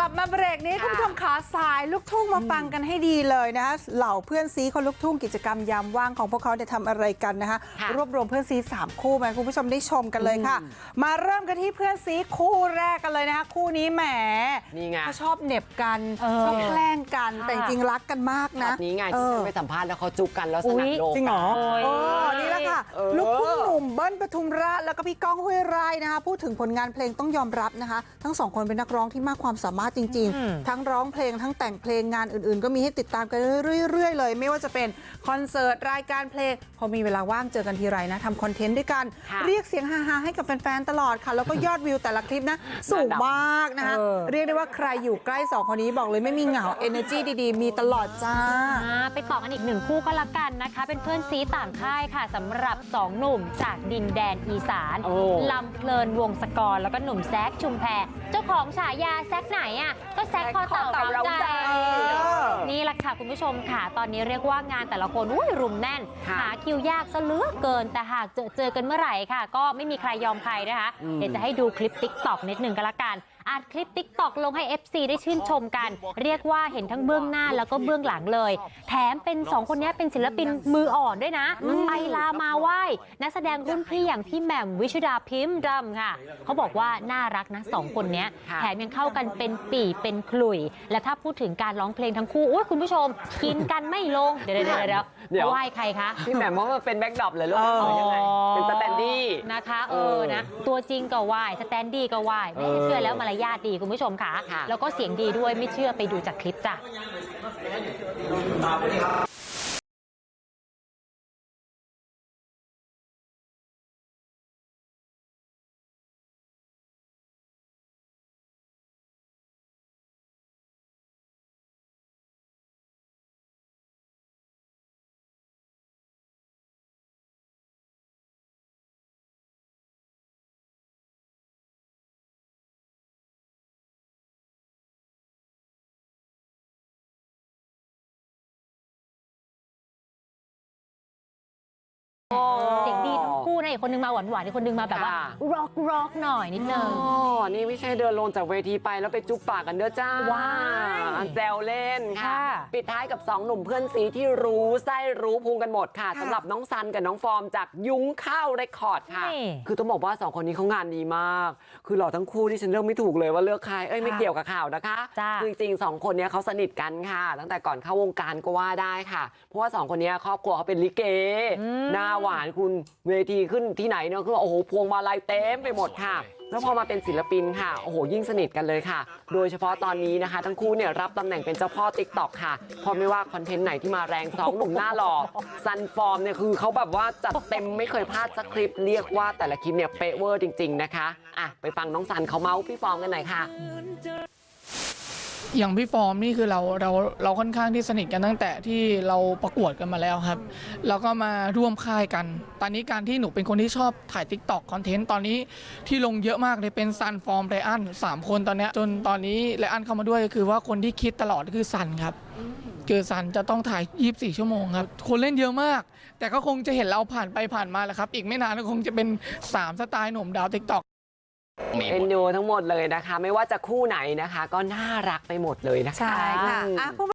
ลับมาเบรกนี้ค่ะคุณผู้ชมขาสายลูกทุ่งมาฟังกันให้ดีเลยนะคะเหล่าเพื่อนซีคนลูกทุ่งกิจกรรมยามว่างของพวกเขาเนี่ยทำอะไรกันนะคะค่ะรวบรวมเพื่อนซีสามคู่มาให้คุณผู้ชมได้ชมกันเลยค่ะ มาเริ่มกันที่เพื่อนซีคู่แรกกันเลยนะคะคู่นี้แหมนี่ไง เขาชอบเหน็บกันเออชอบแกล้งกันค่ะแต่จริงๆรักกันมากแบนะบนี้ไงเอที่อฉันไปสัมภาษณ์แล้วเขาจุกกันแล้วสนัดโลก จริงเหรอ โอ้ยเออนี่แหละค่ะ เออลูกทุ่งหนุ่มเบิ้ลปทุมราชแล้วก็พี่ก้องห้วยไร่นะคะ พูดถึงผลงานเพลงต้องยอมรับนะคะ ทั้งสองคนเป็นนักร้องที่มากความสามารถจริงอืมๆทั้งร้องเพลงทั้งแต่งเพลงงานอื่นๆ ก็มีให้ติดตามกันเรื่อยๆเลย ไม่ว่าจะเป็นคอนเสิร์ตรายการเพลง พอมีเวลาว่างเจอกันทีไรนะทำคอนเทนต์ด้วยกันค่ะเรียกเสียงฮาๆให้กับแฟนๆตลอดค่ะ แล้วก็ยอดวิวแต่ละคลิปนะสูงมากนะคะเออเรียกได้ว่าใครอยู่ใกล้สองคนนี้บอกเลยไม่มีเหงา energy ดีๆ มีตลอดจ้าอ่าไปต่อกันอีกหนึ่งคู่ก็แล้วกันนะคะ เป็นเพื่อนซีต่างค่ายค่ะสำหรับสองหนุ่มจากดินแดนอีสานโอ้ลำเพลินวงศกรแล้วก็หนุ่มแซคชุมแพรเจ้าของฉายาแซคไหนอะก็แซคคอเต่าเราใจ นี่แหละค่ะคุณผู้ชมค่ะ ตอนนี้เรียกว่างานแต่ละคนอุ้ยรุมแน่นค่ะหาคิวยากซะเหลือเกิน แต่หากเจอเจอกันเมื่อไหร่ค่ะ ก็ไม่มีใครยอมใครนะคะอืมเดี๋ยวจะให้ดูคลิป t ิ k t o k นิดหนึ่งก็แล้วกัน อัดคลิป t ิ k t o k ลงให้ FC ได้ชื่นชมกัน เรียกว่าเห็นทั้งเบื้องหน้าแล้วก็เบื้องหลังเลย แถมเป็นสองคนนี้เป็นศิลปินมืออ่อนด้วยนะ ไปลามาไหว้ นักแสดงรุ่นพี่อย่างพี่แหม่มวิชุดาพิมพ์ดำค่ะ เขาบอกว่าน่ารักนะสองคนเนี้ยค่ะแถมยังเข้ากันเป็นปี่เป็นขลุ่ย และถ้าพูดถึงการร้องเพลงทั้งคู่อุ้ยคุณผู้ชม กินกันไม่ลง เดี๋ยวเดี๋ยวเดี๋ยวเดี๋ยวไหว้ใครคะพี่แหม่มว่ามันเป็นแบ็กดรอปเลยลูกเออหรือยังไงเป็นสแตนดี้นะคะเอเอออนะตัวจริงก็ไหว้สแตนดี้ก็ไหว้ไม่เชื่อแล้วมารยาทดีคุณผู้ชมค่ะค่ะ แล้วก็เสียงดีด้วยไม่เชื่อไปดูจากคลิปจ้ะ 어. นะอีกคนนึงมาหวานๆอีกคนนึงมาแบบว่าค่ะ ร็อกร็อกหน่อยนิดนึอ๋งอนี่ไม่ใช่เดินลงจากเวทีไปแล้วไปจุ๊บปากกันเด้อจ้าว้ายแซวเล่นค่ะ ค่ะปิดท้ายกับ 2 หนุ่มเพื่อนซีที่รู้ไส้รู้พุงกันหมดค่ะค่ะสำหรับน้องซันกับน้องฟอร์มจากยุ้งข้าวเรคคอร์ดค่ะ นี่คือต้องบอกว่า 2 คนนี้เขางานดีมาก คือหล่อทั้งคู่ที่ฉันเลือกไม่ถูกเลยว่าเลือกใครเอ้ยไม่ค่ะเกี่ยวกับข่าวนะคะจ้า คือจริงๆสองคนเนี้ยเขาสนิทกันค่ะ ตั้งแต่ก่อนเข้าวงการก็ว่าได้ค่ะ เพราะว่าสองคนเนี้ยครอบครัวเขาเป็นลิเกอืมหน้าหวานคุณเวทีขึ้นที่ไหนเนาะคือโอ้โหพวงมาลัยเต็มไปหมดค่ะ แล้วพอมาเป็นศิลปินค่ะโอ้โหยิ่งสนิทกันเลยค่ะ โดยเฉพาะตอนนี้นะคะ ทั้งคู่เนี่ยรับตำแหน่งเป็นเจ้าพ่อติ๊กต็อกค่ะเพราะไม่ว่าคอนเทนต์ไหนที่มาแรงสองหนุ่มหน้าหล่อซันฟอร์มเนี่ยคือเขาแบบว่าจัดเต็มไม่เคยพลาดสักคลิปเรียกว่าแต่ละคลิปเนี่ยเป๊ะเวอร์จริง ๆนะคะอะไปฟังน้องซันเขาเมาส์พี่ฟอร์มกันหน่อยค่ะ อย่างพี่ฟอร์มนี่คือเราเราเราค่อนข้างที่สนิทกันตั้งแต่ที่เราประกวดกันมาแล้วครับ แล้วก็มาร่วมค่ายกัน ตอนนี้การที่หนูเป็นคนที่ชอบถ่าย t ิ k t o k คอนเทนต์ตอนนี้ที่ลงเยอะมากเลยเป็นซันฟอร์มไรอันสามคนตอนเนี้ยจนตอนนี้ไรอันเข้ามาด้วยก็คือว่าคนที่คิดตลอดก็คือซันครับคือซันจะต้องถ่าย 24 ชั่วโมงครับ คนเล่นเยอะมาก แต่ก็คงจะเห็นเราผ่านไปผ่านมาแหละครับ อีกไม่นานก็คงจะเป็นสามสไตล์หนุ่มดาว t ิ k t o k เอ็นดูทั้งหมดเลยนะคะ ไม่ว่าจะคู่ไหนนะคะ ก็น่ารักไปหมดเลยนะคะ ใช่ค่ะอืมอะคุณ